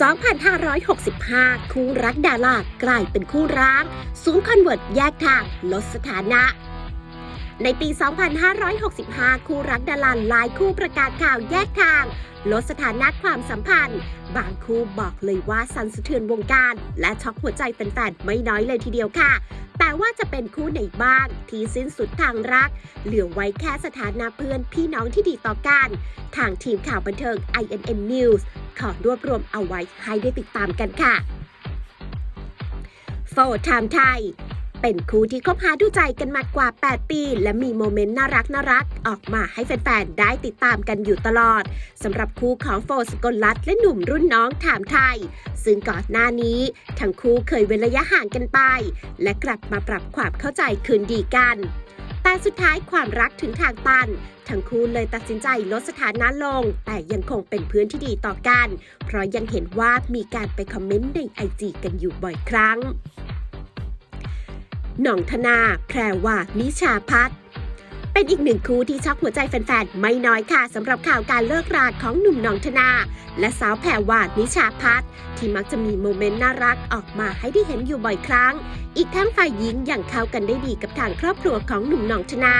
2,565 คู่รักดารากลายเป็นคู่ร้างสูงคอนเวิร์ตแยกทางลดสถานะ ในปี 2565 คู่รักดาราหลายคู่ประกาศข่าวแยกทาง ลดสถานะความสัมพันธ์ บางคู่บอกเลยว่าสั่นสะเทือนวงการ และช็อกหัวใจแฟนๆไม่น้อยเลยทีเดียวค่ะแต่ว่าจะเป็นคู่ไหนบ้างที่สิ้นสุดทางรัก เหลือไว้แค่สถานะเพื่อนพี่น้องที่ดีต่อกัน ทางทีมข่าวบันเทิง INN News ขอรวบรวมเอาไว้ให้ได้ติดตามกันค่ะโฟร์ไทม์ไทยเป็นคู่ที่คบหาดูใจกันมากว่า 8 ปี และมีโมเมนต์น่ารักน่ารักออกมาให้แฟนๆ ได้ติดตามกันอยู่ตลอดสำหรับคู่ของโฟร์สกลรัตและหนุ่มรุ่นน้องถามไทย ซึ่งก่อนหน้านี้ ทั้งคู่เคยเว้นระยะห่างกันไป และกลับมาปรับความเข้าใจคืนดีกัน แต่สุดท้ายความรักถึงทางตัน ทั้งคู่เลยตัดสินใจลดสถานะลง แต่ยังคงเป็นเพื่อนที่ดีต่อกัน เพราะยังเห็นว่ามีการไปคอมเมนต์ในไอจีกันอยู่บ่อยครั้ง หน่องธนา แพรวานิชาพัฒน์ เป็นอีกหนึ่งคู่ที่ช็อกหัวใจแฟนๆ ไม่น้อยค่ะสำหรับข่าวการเลิกราของหนุ่มนองธนา และสาวแพรวานิชาพัฒน์ที่มักจะมีโมเมนต์น่ารักออกมาให้ได้เห็นอยู่บ่อยครั้ง อีกทั้งฝ่ายหญิงยังเข้ากันได้ดีกับทางครอบครัวของหนุ่มนองธนา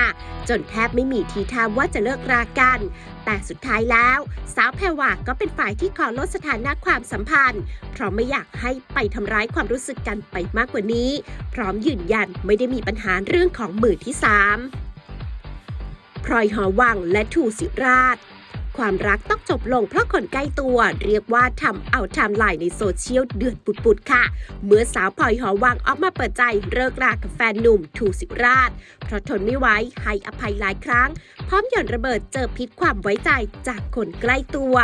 จนแทบไม่มีทีท่าว่าจะเลิกรากัน แต่สุดท้ายแล้ว สาวแพรวาก็เป็นฝ่ายที่ขอลดสถานะความสัมพันธ์ เพราะไม่อยากให้ไปทำร้ายความรู้สึกกันไปมากกว่านี้ พร้อมยืนยันไม่ได้มีปัญหาเรื่องของมือที่สาม พลอยหอวังและทูสิราช ความรักต้องจบลงเพราะคนใกล้ตัว เรียกว่าทำเอาไทม์ไลน์ในโซเชียลเดือดปุดๆค่ะ เมื่อสาวพลอยหอวังออกมาเปิดใจเลิกรากับแฟนหนุ่มทูสิราช เพราะทนไม่ไหวให้อภัยหลายครั้ง พร้อมหย่อนระเบิดเจอพิษความไว้ใจจากคนใกล้ตัว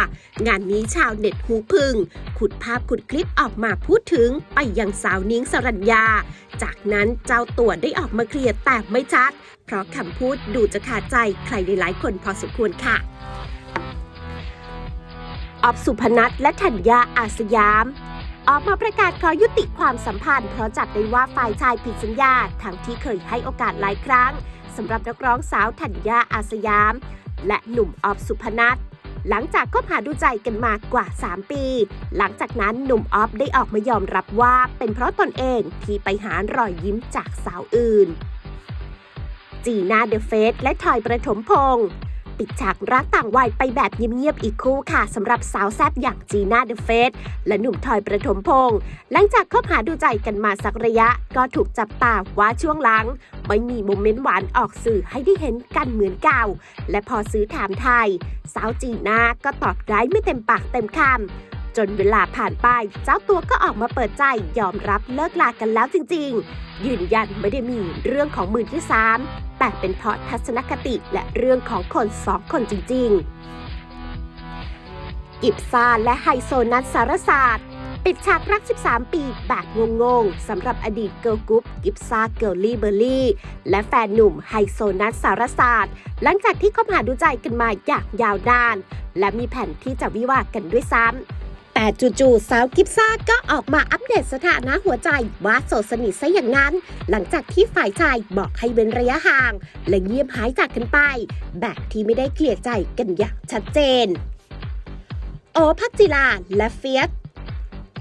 งานนี้ชาวเน็ตหูพึ่งขุดภาพขุดคลิปออกมาพูดถึงไปยังสาวนิ้งสรัญญา จากนั้นเจ้าตัวได้ออกมาเคลียร์แต่ไม่ชัด เพราะคำพูดดูจะขาดใจใครหลายๆคนพอสมควรค่ะ ออฟสุพนัทและธัญญาอาสยาม ออกมาประกาศขอยุติความสัมพันธ์ เพราะจับได้ว่าฝ่ายชายผิดสัญญาทั้งที่เคยให้โอกาสหลายครั้งสำหรับนักร้องสาวธัญญาอาสยาม และหนุ่มออฟสุพนัทหลังจากคบหาดูใจกันมากว่า 3 ปี หลังจากนั้นหนุ่มออฟได้ออกมายอมรับว่าเป็นเพราะตนเองที่ไปหารอยยิ้มจากสาวอื่น จีน่าเดอะเฟสและทอยประถมพงษ์ ปิดฉากรักต่างวัยไปแบบเงียบๆอีกคู่ค่ะสำหรับสาวแซบอย่างจีน่าเดอะเฟสและหนุ่มทอยประถมพงศ์หลังจากคบหาดูใจกันมาสักระยะ ก็ถูกจับตาว่าช่วงหลัง ไม่มีโมเมนต์หวานออกสื่อให้ได้เห็นกันเหมือนเก่า และพอซื้อถามไทย สาวจีน่าก็ตอบได้ไม่เต็มปากเต็มคำ จนเวลาผ่านไป เจ้าตัวก็ออกมาเปิดใจยอมรับเลิกลากันแล้วจริง ๆ ยืนยันไม่ได้มีเรื่องของมือที่สามแต่เป็นเพราะทัศนคติและเรื่องของคนสองคนจริงๆอิบซาและไฮโซนัทสารศาสตร์ปิดฉากรัก 13 ปีแบบงงๆ สำหรับอดีตเกิร์ลกรุ๊ปกิฟซาเกิลลี่เบอร์รี่ และแฟนหนุ่มไฮโซนัทสารศาสตร์ หลังจากที่คบหาดูใจกันมาอย่างยาวนาน และมีแผนที่จะวิวาห์กันด้วยซ้ำ แต่จู่ๆสาวกิฟซ่าก็ออกมาอัปเดตสถานะหัวใจว่าโสดสนิทซะอย่างนั้น หลังจากที่ฝ่ายชายบอกให้เว้นระยะห่าง และเงียบหายจากกันไป แบบที่ไม่ได้เคลียร์ใจกันอย่างชัดเจน โอพักจิลาและเฟียส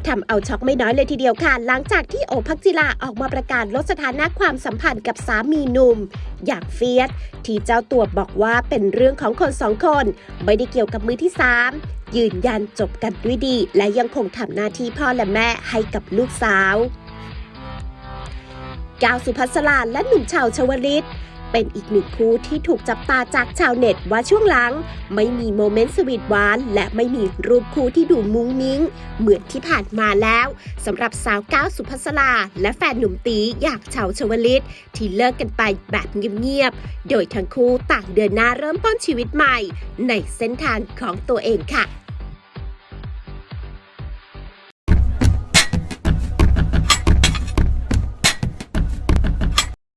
ทำเอาช็อกไม่น้อยเลยทีเดียวค่ะ หลังจากที่โอพักจิลาออกมาประกาศลดสถานะความสัมพันธ์กับสามีหนุ่ม อย่างเฟียสที่เจ้าตัวบอกว่าเป็นเรื่องของคนสองคน ไม่ได้เกี่ยวกับมือที่สาม ยืนยันจบกันด้วยดี และยังคงทำหน้าที่พ่อและแม่ให้กับลูกสาวกาวสุภัสราและหนุ่มชาวชวลิต เป็นอีกหนึ่งคู่ที่ถูกจับตาจากชาวเน็ตว่าช่วงหลัง ไม่มีโมเมนต์สวีทหวาน และไม่มีรูปคู่ที่ดูมุ้งมิ้ง เหมือนที่ผ่านมาแล้วสำหรับสาวก้าวสุภัสราและแฟนหนุ่มตีอยากชาวชวลิต ที่เลิกกันไปแบบเงียบๆโดยทั้งคู่ต่างเดินหน้าเริ่มต้นชีวิตใหม่ ในเส้นทางของตัวเองค่ะ